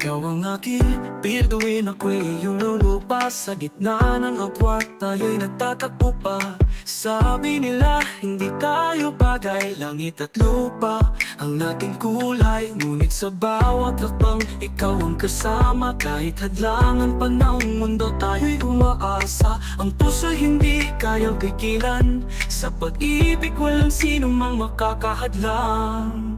Ikaw ang aking birduin ako'y iyong lulupa Sa gitna ng agwat tayo'y nagtatakbo pa. Sabi nila hindi tayo bagay Langit at lupa ang nating kulay. Ngunit sa bawat hakbang ikaw ang kasama. Kahit hadlangan pa ng mundo tayo'y umaasa. Ang puso'y hindi kayang pigilan. Sa pag-ibig walang sino mang makakahadlang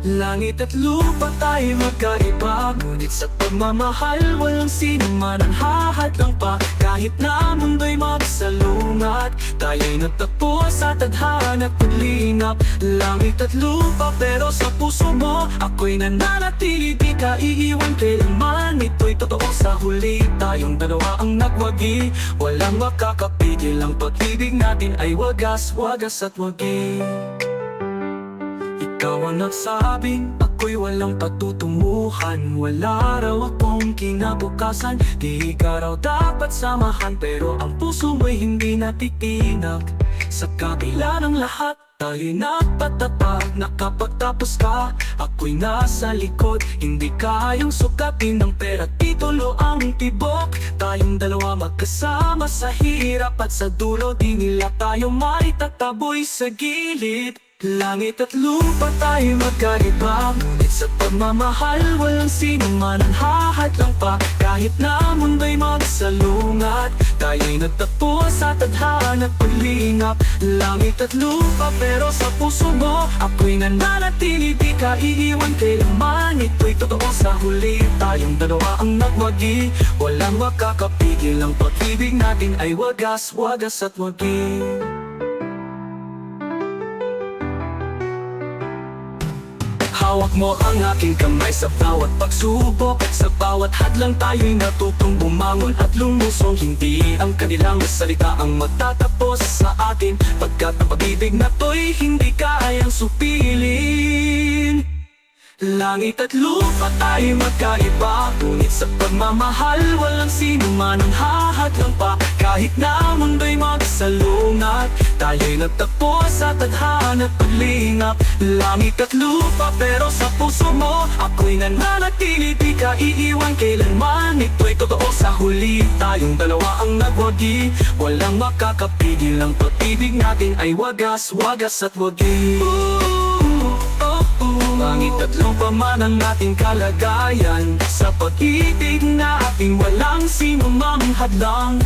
Langit at lupa tayo magkaiba. Ngunit sa pagmamahal walang sino man ang hahadlang pa. Kahit na mundo'y magsalungat Tayo'y nagtagpo sa tadhana at paglingap Langit at lupa pero sa puso mo Ako'y nananatili. Di ka iiwan kailanman Ito'y totoo. Sa huli Tayong dalawa ang nagwagi. Walang makakapigil Ang pag-ibig natin ay wagas, wagas at wagi ikaw ang nagsabing ako'y walang patutunguhan Wala raw akong kinabukasan Di ka raw dapat samahan. Pero ang puso mo'y hindi natitinag Sa kabila ng lahat Tayo'y nagpatapag Nakapagtapos ka Ako'y nasa likod. Hindi kayang sukatin ng pera Titulo ang tibok. Tayong dalawa magkasama sa hirap At sa dulo di nila tayo maitataboy sa gilid Langit at lupa tayo magkaiba. Ngunit sa pagmamahal walang sino man ang hahadlang pa. Kahit na mundo'y magsalungat Tayo'y nagtagpo sa tadhana at paglingap Langit at lupa pero sa puso mo Ako'y nananatili. Di ka iiwan kailanman Ito'y totoo. Sa huli Tayong dalawa ang nagwagi. Walang makakapigil Ang pag-ibig natin ay wagas, wagas at wagi Hawak mo ang aking kamay sa bawat pagsubok. Sa bawat hadlang tayo'y natutong bumangon at lumusong. Hindi ang kanilang salita ang magtatapos sa atin. Pagkat ang pag-ibig na to'y hindi kayang supilin Langit at lupa tayo magkaiba. Ngunit sa pagmamahal walang sino man ang hahadlang pa. Kahit na mundo'y magsalungat Tayo'y nagtagpo sa tadhana at paglingap. Langit at lupa pero sa puso mo Ako'y nananatili. Di ka iiwan kailanman Ito'y totoo. Sa huli Tayong dalawa ang nagwagi. Walang makakapigil Ang pag-ibig natin ay wagas, wagas at wagi. Ooh, oh, oh. Langit at lupa man ang ating kalagayan. Sa pag-ibig na ating walang sino mang hadlang.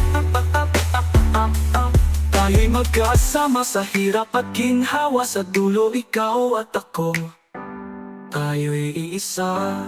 Tayo'y magkasama sa hirap at ginhawa. Sa dulo ikaw at ako. Tayo'y iisa